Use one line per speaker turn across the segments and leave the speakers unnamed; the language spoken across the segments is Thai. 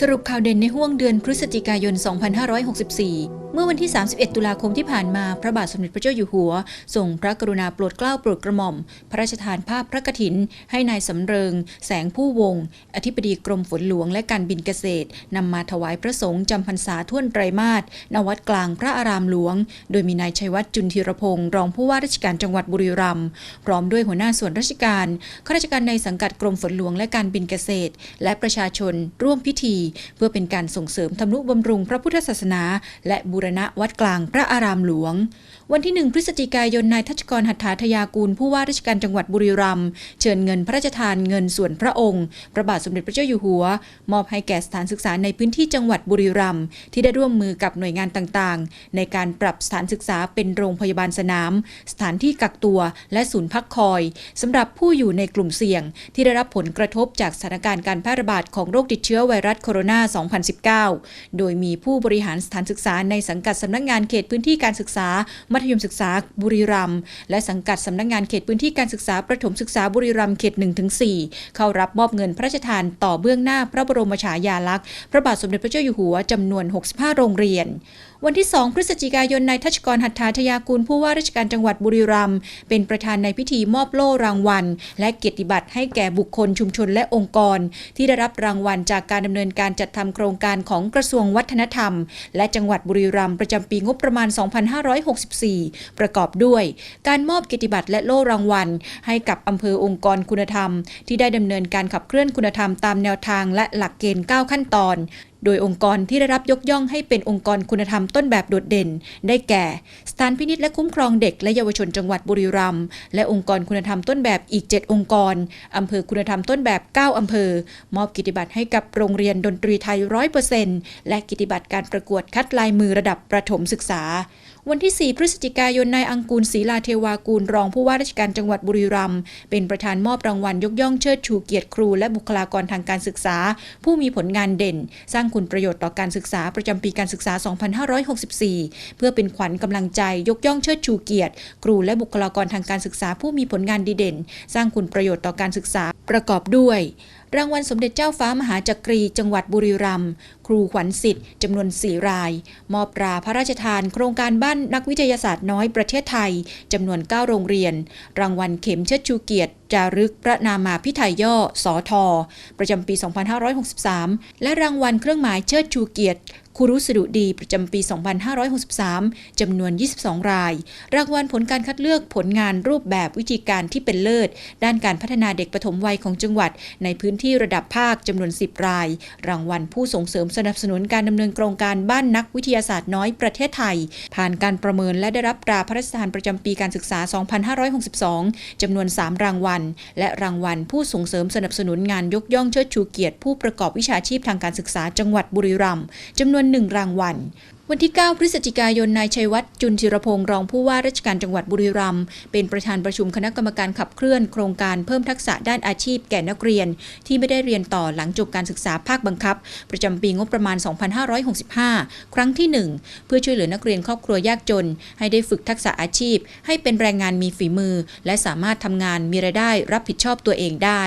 สรุปข่าวเด่นในห่วงเดือนพฤศจิกายน 2564 เมื่อวันที่ 31 ตุลาคมที่ผ่านมาพระบาทสมเด็จพระเจ้าอยู่หัวทรงพระกรุณาโปรดเกล้าโปรดกระหม่อม พระราชทานภาพพระกฐิน ให้นายสำเริง แสงผู้วง อธิบดีกรมฝนหลวงและการบินเกษตรนำมาถวายพระสงฆ์จำพรรษาท่วนไตรมาสณวัดกลางพระอารามหลวง โดยมีนายชัยวัฒน์จุนธีรพงศ์รองผู้ว่าราชการจังหวัดบุรีรัมย์พร้อมด้วยหัวหน้าส่วนราชการข้าราชการในสังกัดกรมฝนหลวงและการบินเกษตร และประชาชนร่วมพิธี เพื่อเป็นการส่งเสริมทำนุบำรุงพระพุทธศาสนา และบูรณะวัดกลางพระอารามหลวง วันที่1พฤศจิกายนนายทัชกรหัตถาทยากูล ผู้ว่าราชการจังหวัดบุรีรัมย์เชิญเงินพระราชทานเงินส่วนพระองค์ พระบาทสมเด็จพระเจ้าอยู่หัว มอบให้แก่สถานศึกษาในพื้นที่จังหวัดบุรีรัมย์ที่ได้ร่วมมือกับหน่วยงานต่างๆ ในการปรับสถานศึกษาเป็นโรงพยาบาลสนาม สถานที่กักตัว และศูนย์พักคอยสำหรับผู้อยู่ในกลุ่มเสี่ยง ที่ได้รับผลกระทบจากสถานการณ์การแพร่ระบาดของโรคติดเชื้อไวรัสโคโรนา 2019 โดยมีผู้บริหารสถานศึกษาในสังังกัดสำนักงานเขตพื้นที่การศึกษา มัธยมศึกษาบุรีรัมย์และสังกัดสำนักงานเขตพื้นที่การศึกษาประถมศึกษาบุรีรัมย์เขต1-4 เข้ารับมอบเงินพระราชทานต่อเบื้องหน้าพระบรมฉายาลักษณ์พระบาทสมเด็จพระเจ้าอยู่หัวจำนวน 65 โรงเรียน วันที่ 2 พฤศจิกายนนายทัชกรหัตถาทยากูลผู้ว่าราชการจังหวัดบุรีรัมย์เป็นประธานในพิธีมอบโล่รางวัล และเกียรติบัตรให้แก่บุคคลชุมชนและองค์กร ที่ได้รับรางวัลจากการดำเนินการจัดทำโครงการของกระทรวงวัฒนธรรม และจังหวัดบุรีรัมย์ประจำปีงบประมาณ 2564 ประกอบด้วย การมอบเกียรติบัตรและโล่รางวัล ให้กับอำเภอองค์กรคุณธรรม ที่ได้ดำเนินการขับเคลื่อนคุณธรรมตามแนวทางและหลักเกณฑ์ 9 ขั้นตอน โดยองค์กรที่ได้รับยกย่องให้เป็นองค์กรคุณธรรมต้นแบบโดดเด่น ได้แก่ สถานพินิจและคุ้มครองเด็กและเยาวชนจังหวัดบุรีรัมย์และองค์กรคุณธรรมต้นแบบอีก 7 องค์กรอำเภอคุณธรรมต้นแบบ 9 อำเภอ มอบกิติบัตรให้กับโรงเรียนดนตรีไทย 100%และกิติบัตรการประกวดคัดลายมือระดับประถมศึกษา วันที่ 4 พฤศจิกายนนายอังกูลศรีลาเทวากูลรองผู้ว่าราชการจังหวัดบุรีรัมย์เป็นประธานมอบรางวัลยกย่องเชิดชูเกียรติครู และบุคลากรทางการศึกษา ผู้มีผลงานเด่น สร้างคุณประโยชน์ต่อการศึกษาประจำปีการศึกษา 2564 เพื่อเป็นขวัญกำลังใจยกย่องเชิดชูเกียรติ ครูและบุคลากรทางการศึกษาผู้มีผลงานดีเด่น สร้างคุณประโยชน์ต่อการศึกษาประกอบด้วย รางวัลสมเด็จเจ้าฟ้ามหาจักรีจังหวัดบุรีรัมย์ครูขวัญสิทธิ์จำนวน4ราย มอบตราพระราชทานโครงการบ้านนักวิทยาศาสตร์น้อยประเทศไทยจำนวน 9 โรงเรียน รางวัลเข็มเชิดชูเกียรติจารึกพระนามาพิไทยย่อสอทอประจำปี 2563 และรางวัลเครื่องหมายเชิดชูเกียรติ ครูรุสดุดีประจำปี 2563 จำนวน 22 ราย รางวัลผลการคัดเลือกผลงานรูปแบบวิธีการที่เป็นเลิศ ด้านการพัฒนาเด็กปฐมวัยของจังหวัด ในพื้นที่ระดับภาคจำนวน 10 ราย รางวัลผู้ส่งเสริมสนับสนุนการดำเนินโครงการบ้านนักวิทยาศาสตร์น้อยประเทศไทย ผ่านการประเมินและได้รับตราพระราชทานประจำปีการศึกษา 2562 จำนวน 3 รางวัล และรางวัลผู้ส่งเสริมสนับสนุนงานยกย่องเชิดชูเกียรติผู้ประกอบวิชาชีพทางการศึกษาจังหวัดบุรีรัมย์จำนวนน 1 รางวัลวันที่ 9 พฤศจิกายน นายชัยวัฒน์จุนจิรพงศ์รองผู้ว่าราชการจังหวัดบุรีรัมย์เป็นประธานประชุมคณะกรรมการขับเคลื่อนโครงการเพิ่มทักษะด้านอาชีพแก่นักเรียน ที่ไม่ได้เรียนต่อหลังจบการศึกษาภาคบังคับ ประจำปีงบประมาณ 2565 ครั้งที่ 1 เพื่อช่วยเหลือนักเรียนครอบครัวยากจน ให้ได้ฝึกทักษะอาชีพ ให้เป็นแรงงานมีฝีมือ และสามารถทำงานมีรายได้รับผิดชอบตัวเองได้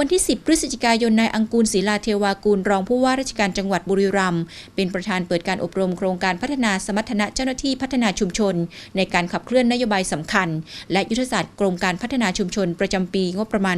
วันที่ 10 พฤศจิกายนนายอังกูลศรีลาเทวากูลรองผู้ว่าราชการจังหวัดบุรีรัมย์เป็นประธานเปิดการอบรมโครงการพัฒนาสมรรถนะเจ้าหน้าที่พัฒนาชุมชน ในการขับเคลื่อนนโยบายสำคัญ และยุทธศาสตร์กรมการพัฒนาชุมชนประจำปีงบประมาณ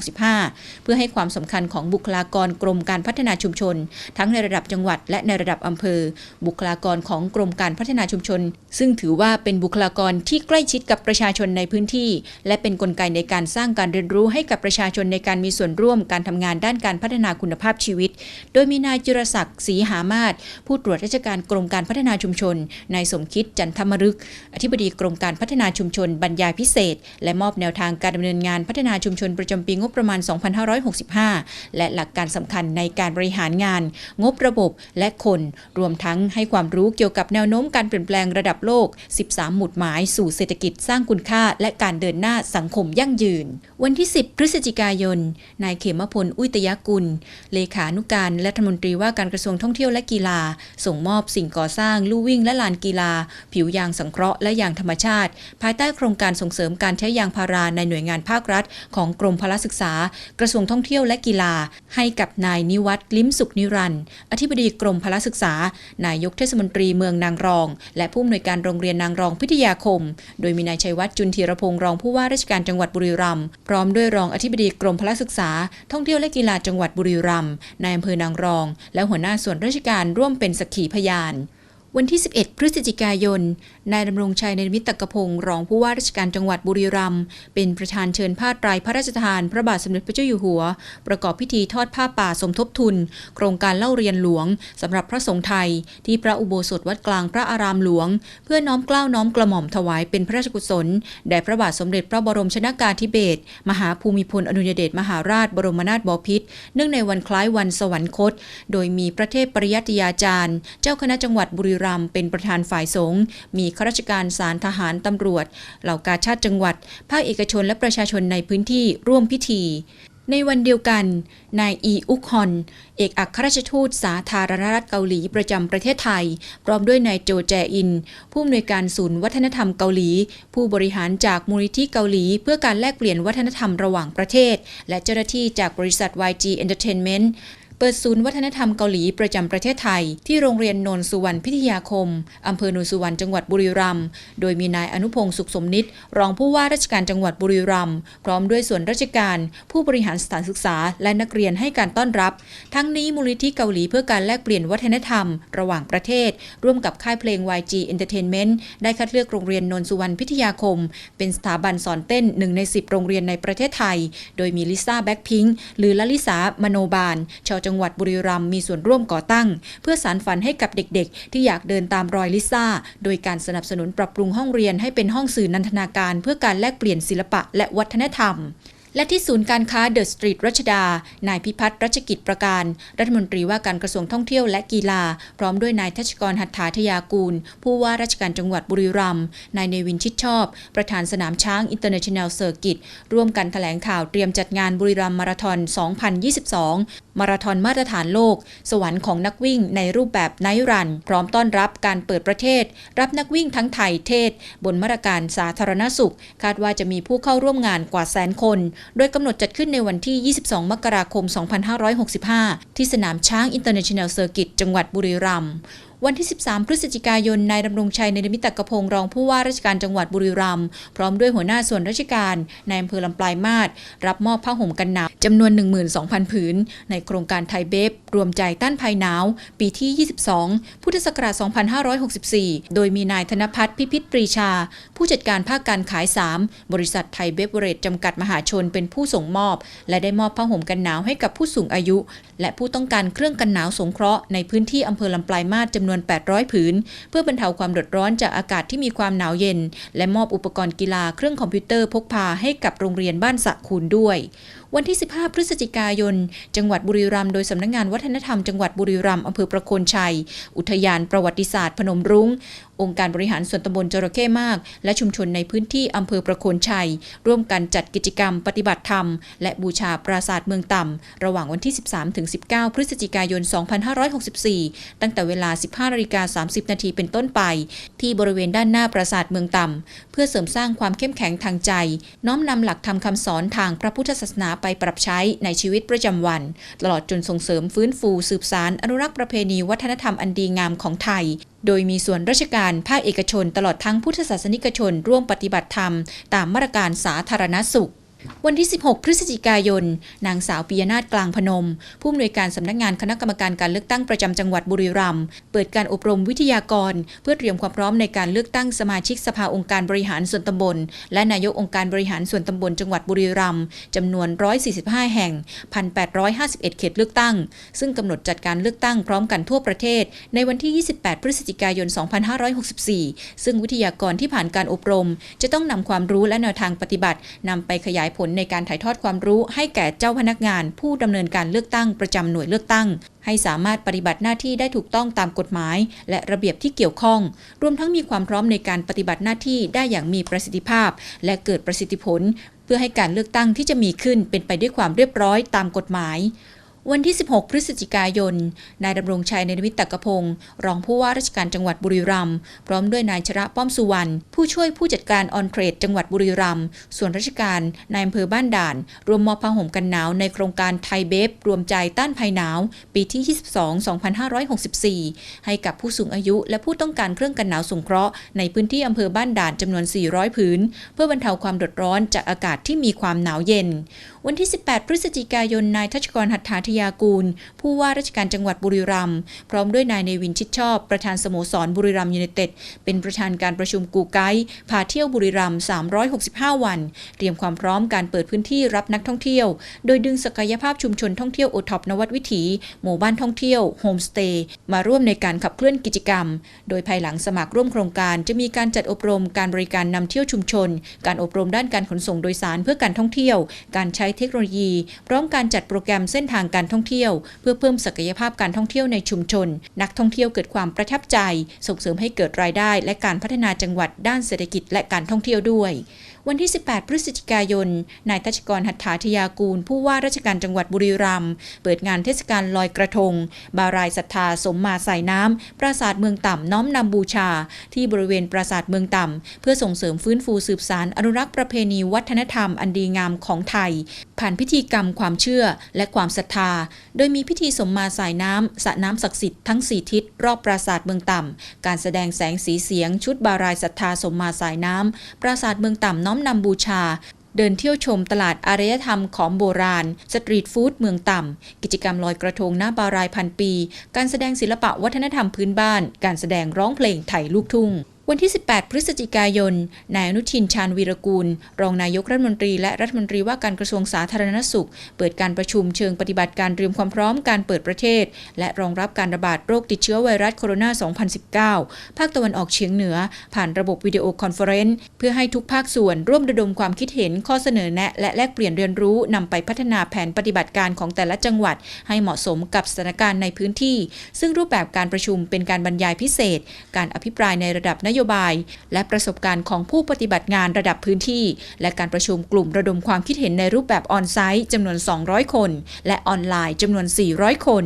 2565 เพื่อให้ความสำคัญของบุคลากรกรมการพัฒนาชุมชน ทั้งในระดับจังหวัด และในระดับอำเภอ บุคลากรของกรมการพัฒนาชุมชน ซึ่งถือว่าเป็นบุคลากรที่ใกล้ชิดกับประชาชนในพื้นที่ และเป็นนกลไกในการสร้างการเรียนรู้ให้กับประชาชนในการการมีส่วนร่วมการทำงานด้านการพัฒนาคุณภาพชีวิต โดยมีนายจิรศักดิ์ศรีหามาศผู้ตรวจราชการกรมการพัฒนาชุมชน นายสมคิดจันทมรึก อธิบดีกรมการพัฒนาชุมชนบรรยายพิเศษ และมอบแนวทางการดำเนินงานพัฒนาชุมชนประจำปีงบประมาณ 2565 และหลักการสำคัญในการบริหารงาน งบระบบและคน รวมทั้งให้ความรู้เกี่ยวกับแนวโน้มการเปลี่ยนแปลงระดับโลก 13 หมุดหมายสู่เศรษฐกิจสร้างคุณค่า และการเดินหน้าสังคมยั่งยืน วันที่ 10 พฤศจิกายนนนายเขมพล อุยตยกุล เลขานุการและรัฐมนตรีว่าการกระทรวงท่องเที่ยวและกีฬา ส่งมอบสิ่งก่อสร้างลู่วิ่งและลานกีฬา ผิวยางสังเคราะห์และยางธรรมชาติ ภายใต้โครงการส่งเสริมการใช้ยางพาราในหน่วยงานภาครัฐ ของกรมพลศึกษา กระทรวงท่องเที่ยวและกีฬา ให้กับนายนิวัตรลิ้มสุขนิรันด์อธิบดีกรมพลศึกษา นายกเทศมนตรีเมืองนางรอง และผู้อำนวยการโรงเรียนนางรองพิทยาคม โดยมีนายชัยวัฒน์จุนธีรพงศ์รองผู้ว่าราชการจังหวัดบุรีรัมย์พร้อมด้วยรองอธิบดีกรมพละศึกษา ท่องเที่ยวและกีฬาจังหวัดบุรีรัมย์นายอำเภอนางรอง และหัวหน้าส่วนราชการร่วมเป็นสักขีพยาน วันที่ 11 พฤศจิกายน นายดำรงชัยในมิตรกพงศ์รองผู้ว่าราชการจังหวัดบุรีรัมย์เป็นประธานเชิญผ้าไตรพระราชทาน พระบาทสมเด็จพระเจ้าอยู่หัว ประกอบพิธีทอดผ้าป่าสมทบทุน โครงการเล่าเรียนหลวงสำหรับพระสงฆ์ไทย ที่พระอุโบสถวัดกลางพระอารามหลวง เพื่อน้อมเกล้าน้อมกระหม่อมถวายเป็นพระราชกุศลแด่พระบาทสมเด็จพระบรมชนากาธิเบศรมหาภูมิพลอดุลยเดชมหาราชบรมนาถบพิตรเนื่องในวันคล้ายวันสวรรคต โดยมีพระเทพปริยัติยาจารย์ เจ้าคณะจังหวัดบุรีรัมย์เป็นประธานฝ่ายสงฆ์มีข้าราชการศาลทหารตำรวจ เหล่ากาชาติจังหวัด ภาคเอกชนและประชาชนในพื้นที่ร่วมพิธี ในวันเดียวกัน นายอีอุกฮอน เอกอัครราชทูตสาธารณรัฐเกาหลีประจำประเทศไทย พร้อมด้วยนายโจแจอิน ผู้อำนวยการศูนย์วัฒนธรรมเกาหลี ผู้บริหารจากมูลนิธิเกาหลี เพื่อการแลกเปลี่ยนวัฒนธรรมระหว่างประเทศ และเจ้าหน้าที่จากบริษัท YG Entertainment เปิดศูนย์วัฒนธรรมเกาหลีประจำประเทศไทย ที่โรงเรียนโนนสุวรรณพิทยาคมอำเภอโนนสุวรรณจังหวัดบุรีรัมย์โดยมีนายอนุพงศ์สุขสมนิตรองผู้ว่าราชการจังหวัดบุรีรัมย์พร้อมด้วยส่วนราชการ ผู้บริหารสถานศึกษา และนักเรียนให้การต้อนรับ ทั้งนี้มูลนิธิเกาหลีเพื่อการแลกเปลี่ยนวัฒนธรรม ระหว่างประเทศ ร่วมกับค่ายเพลง YG Entertainment ได้คัดเลือกโรงเรียนโนนสุวรรณพิทยาคม เป็นสถาบันสอนเต้นหนึ่งใน 10 โรงเรียนในประเทศไทย โดยมีลิซ่าแบ็คพิงค์หรือลลิสามโนบาลชาวจังังหวัดบุรีรัมย์มีส่วนร่วมก่อตั้ง เพื่อสานฝันให้กับเด็กๆ ที่อยากเดินตามรอยลิซ่า โดยการสนับสนุนปรับปรุงห้องเรียนให้เป็นห้องสื่อนันทนาการ เพื่อการแลกเปลี่ยนศิลปะและวัฒนธรรม และที่ศูนย์การค้าเดอะสตรีทรัชดา นายพิพัฒน์รัชกิจประการ รัฐมนตรีว่าการกระทรวงท่องเที่ยวและกีฬา พร้อมด้วยนายทัชกรหัตถาทยากูล ผู้ว่าราชการจังหวัดบุรีรัมย์ นายเนวินชิดชอบ ประธานสนามช้างอินเตอร์เนชั่นแนลเซอร์กิต ร่วมกันแถลงข่าวเตรียมจัดงานบุรีรัมย์มาราธอน 2022 มาราธอนมาตรฐานโลก สวรรค์ของนักวิ่งในรูปแบบไนท์รัน พร้อมต้อนรับการเปิดประเทศ รับนักวิ่งทั้งไทยเทศ บนมาตรการสาธารณสุข คาดว่าจะมีผู้เข้าร่วมงานกว่าแสนคนโดยกำหนดจัดขึ้นในวันที่ 22 มกราคม 2565 ที่สนามช้างอินเตอร์เนชั่นแนลเซอร์กิตจังหวัดบุรีรัมย์ วันที่ 13 พฤศจิกายน นายดำรงชัยในมิตรกพงศ์รองผู้ว่าราชการจังหวัดบุรีรัมย์พร้อมด้วยหัวหน้าส่วนราชการในอำเภอลำปลายมาศรับมอบผ้าห่มกันหนาวจำนวน 12,000 ผืน ในโครงการไทยเบฟรวมใจต้านภัยหนาว ปีที่ 22 พุทธศักราช 2564 โดยมีนายธนพัฒน์พิพิธปรีชา ผู้จัดการภาคการขาย 3 บริษัทไทยเบฟเวอเรจจำกัดมหาชนเป็นผู้ส่งมอบ และได้มอบผ้าห่มกันหนาวให้กับผู้สูงอายุ และผู้ต้องการเครื่องกันหนาวสงเคราะห์ในพื้นที่อำเภอลำปลายมาศจำนวนนวน 800 ผืน เพื่อบรรเทาความเดือดร้อนจากอากาศที่มีความหนาวเย็น และมอบอุปกรณ์กีฬาเครื่องคอมพิวเตอร์พกพาให้กับโรงเรียนบ้านสะคูนด้วย วันที่ 15 พฤศจิกายน จังหวัดบุรีรัมย์โดยสำนักงงานวัฒนธรรมจังหวัดบุรีรัมย์อำเภอประโคนชัย อุทยานประวัติศาสตร์พนมรุง้ง องค์การบริหารส่วนตำบลจระเข้มาก และชุมชนในพื้นที่อำเภอประโคนชัย ร่วมกันจัดกิจกรรมปฏิบัติธรรม และบูชาปราสาทเมืองต่ำ ระหว่างวันที่ 13-19 พฤศจิกายน 2564 ตั้งแต่เวลา 15นาฬิกา30 นาทีเป็นต้นไป ที่บริเวณด้านหน้าปราสาทเมืองต่ำ เพื่อเสริมสร้างความเข้มแข็งทางใจ น้อมนำหลักธรรมคำสอนทางพระพุทธศาสนาไปปรับใช้ในชีวิตประจำวัน ตลอดจนส่งเสริมฟื้นฟูสืบสารอนุรักษ์ประเพณีวัฒนธรรมอันดีงามของไทย โดยมีส่วนราชการภาคเอกชน ตลอดทั้งพุทธศาสนิกชน ร่วมปฏิบัติธรรม ตามมาตรการสาธารณสุข วันที่ 16 พฤศจิกายน นางสาวปิยนาถกลางพนม ผู้อำนวยการสำนักงานคณะกรรมการการเลือกตั้งประจำจังหวัดบุรีรัมย์เปิดการอบรมวิทยากร เพื่อเตรียมความพร้อมในการเลือกตั้งสมาชิกสภาองค์การบริหารส่วนตำบล และนายกองค์การบริหารส่วนตำบลจังหวัดบุรีรัมย์จำนวน 145 แห่ง 1,851 เขตเลือกตั้ง ซึ่งกำหนดจัดการเลือกตั้งพร้อมกันทั่วประเทศ ในวันที่ 28 พฤศจิกายน 2564 ซึ่งวิทยากรที่ผ่านการอบรม จะต้องนำความรู้และแนวทางปฏิบัตินำไปขยายผลในการถ่ายทอดความรู้ให้แก่เจ้าพนักงาน ผู้ดำเนินการเลือกตั้งประจำหน่วยเลือกตั้ง ให้สามารถปฏิบัติหน้าที่ได้ถูกต้องตามกฎหมาย และระเบียบที่เกี่ยวข้อง รวมทั้งมีความพร้อมในการปฏิบัติหน้าที่ได้อย่างมีประสิทธิภาพ และเกิดประสิทธิผล เพื่อให้การเลือกตั้งที่จะมีขึ้นเป็นไปด้วยความเรียบร้อยตามกฎหมาย วันที่ 16 พฤศจิกายน นายดำรงชัยในวิตตกพงศ์รองผู้ว่าราชการจังหวัดบุรีรัมย์พร้อมด้วยนายชระป้อมสุวรรณผู้ช่วยผู้จัดการออนเทรดจังหวัดบุรีรัมย์ส่วนราชการนายอำเภอบ้านด่าน รวมมอบผ้าห่มกันหนาวในโครงการไทยเบฟรวมใจต้านภัยหนาว ปีที่ 22 2564 ให้กับผู้สูงอายุและผู้ต้องการเครื่องกันหนาวสงเคราะห์ในพื้นที่อำเภอบ้านด่านจำนวน 400 ผืน เพื่อบรรเทาความเดือดร้อนจากอากาศที่มีความหนาวเย็นวันที่ 18 พฤศจิกายน นายทัชกรหัตถาธยากูล ผู้ว่าราชการจังหวัดบุรีรัมย์พร้อมด้วยนายเนวินชิดชอบ ประธานสโมสรบุรีรัมย์ยูไนเต็ด เป็นประธานการประชุมกูไกด์พาเที่ยวบุรีรัมย์ 365 วัน เตรียมความพร้อมการเปิดพื้นที่รับนักท่องเที่ยว โดยดึงศักยภาพชุมชนท่องเที่ยวโอท็อปนวัดวิถี หมู่บ้านท่องเที่ยวโฮมสเตย์มาร่วมในการขับเคลื่อนกิจกรรม โดยภายหลังสมัครร่วมโครงการจะมีการจัดอบรมการบริการนำเที่ยวชุมชน การอบรมด้านการขนส่งโดยสารเพื่อการท่องเที่ยว การใช้เทคโนโลยี พร้อมการจัดโปรแกรมเส้นทางการท่องเที่ยว เพื่อเพิ่มศักยภาพการท่องเที่ยวในชุมชน นักท่องเที่ยวเกิดความประทับใจ ส่งเสริมให้เกิดรายได้ และการพัฒนาจังหวัดด้านเศรษฐกิจและการท่องเที่ยวด้วยวันที่ 18 พฤศจิกายน นายทัชกรหัตถาธยากูล ผู้ว่าราชการจังหวัดบุรีรัมย์เปิดงานเทศกาลลอยกระทง บารายศรัทธาสมมาสายน้ำ ปราสาทเมืองต่ำน้อมนำบูชา ที่บริเวณปราสาทเมืองต่ำ เพื่อส่งเสริมฟื้นฟูสืบสารอนุรักษ์ประเพณีวัฒนธรรมอันดีงามของไทย ผ่านพิธีกรรมความเชื่อและความศรัทธา โดยมีพิธีสมมาสายน้ำสระน้ำศักดิ์สิทธิ์ทั้ง 4 ทิศรอบปราสาทเมืองต่ำ การแสดงแสงสีเสียงชุดบารายศรัทธาสมมาสายน้ำปราสาทเมืองต่ำน้อมนำบูชา เดินเที่ยวชมตลาดอารยธรรมของโบราณ สตรีทฟู้ดเมืองต่ำ กิจกรรมลอยกระทงหน้าบารายพันปี การแสดงศิลปะวัฒนธรรมพื้นบ้าน การแสดงร้องเพลงไทยลูกทุ่ง วันที่ 18 พฤศจิกายน นายอนุทินชาญวีรกูล รองนายกรัฐมนตรีและรัฐมนตรีว่าการกระทรวงสาธารณสุข เปิดการประชุมเชิงปฏิบัติการเตรียมความพร้อมการเปิดประเทศ และรองรับการระบาดโรคติดเชื้อไวรัสโคโรนา 2019 ภาคตะวันออกเฉียงเหนือ ผ่านระบบวิดีโอคอนเฟอเรนซ์เพื่อให้ทุกภาคส่วนร่วมระดมความคิดเห็นข้อเสนอแนะและแลกเปลี่ยนเรียนรู้นำไปพัฒนาแผนปฏิบัติการของแต่ละจังหวัด ให้เหมาะสมกับสถานการณ์ในพื้นที่ ซึ่งรูปแบบการประชุมเป็นการบรรยายพิเศษ การอภิปรายในระดับนโยบาย และประสบการณ์ของผู้ปฏิบัติงานระดับพื้นที่ และการประชุมกลุ่มระดมความคิดเห็นในรูปแบบออนไซต์จำนวน 200 คน และออนไลน์จำนวน 400 คน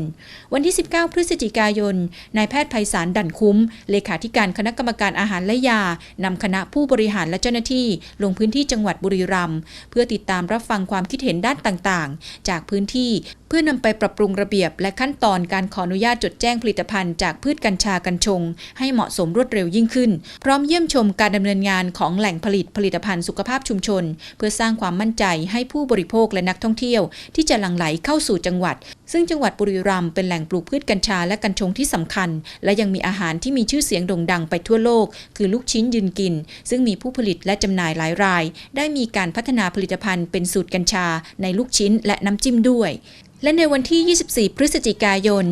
วันที่ 19 พฤศจิกายนนายแพทย์ไพศาลดั่นคุ้ม เลขาธิการคณะกรรมการอาหารและยานำคณะผู้บริหารและเจ้าหน้าที่ ลงพื้นที่จังหวัดบุรีรัมย์เพื่อติดตามรับฟังความคิดเห็นด้านต่างๆ จากพื้นที่เพื่อนำไปปรับปรุงระเบียบ และขั้นตอนการขออนุญาตจดแจ้งผลิตภัณฑ์จากพืชกัญชากัญชง ให้เหมาะสมรวดเร็วยิ่งขึ้นพร้อมเยี่ยมชมการดำเนินงานของแหล่งผลิตผลิตภัณฑ์สุขภาพชุมชน เพื่อสร้างความมั่นใจให้ผู้บริโภคและนักท่องเที่ยว ที่จะหลั่งไหลเข้าสู่จังหวัด ซึ่งจังหวัดบุรีรัมย์เป็นแหล่งปลูกพืชกัญชาและกัญชงที่สำคัญ และยังมีอาหารที่มีชื่อเสียงโด่งดังไปทั่วโลก คือลูกชิ้นยืนกิน ซึ่งมีผู้ผลิตและจำหน่ายหลายราย ได้มีการพัฒนาผลิตภัณฑ์เป็นสูตรกัญชา ในลูกชิ้นและน้ำจิ้มด้วยและในวันที่ 24 พฤศจิกายน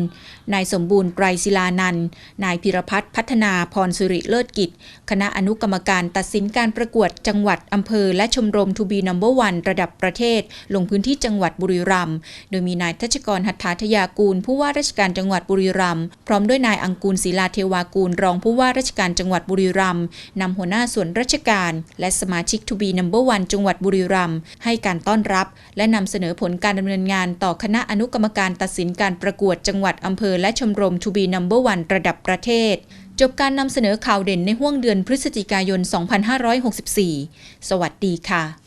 นายสมบูรณ์ไกรศิลานันนายพิรพัฒน์พัฒนาพรสุริเลิศกิจ คณะอนุกรรมการตัดสินการประกวดจังหวัดอำเภอ และชมรมทูบีนัมเบอร์วันระดับประเทศ ลงพื้นที่จังหวัดบุรีรัมย์โดยมีนายทัชกรหัตถาธยากูล ผู้ว่าราชการจังหวัดบุรีรัมย์พร้อมด้วยนายอังกูลศิลาเทวากูล รองผู้ว่าราชการจังหวัดบุรีรัมย์นำหัวหน้าส่วนราชการ และสมาชิกทูบีนัมเบอร์วันจังหวัดบุรีรัมย์ให้การต้อนรับ และนำเสนอผลการดำเนินงานต่อคณะอนุกรรมการตัดสินการประกวดจังหวัดอำเภอและชมรมทูบีนัมเบอร์วันระดับประเทศ จบการนำเสนอข่าวเด่นในห้วงเดือนพฤศจิกายน 2564 สวัสดีค่ะ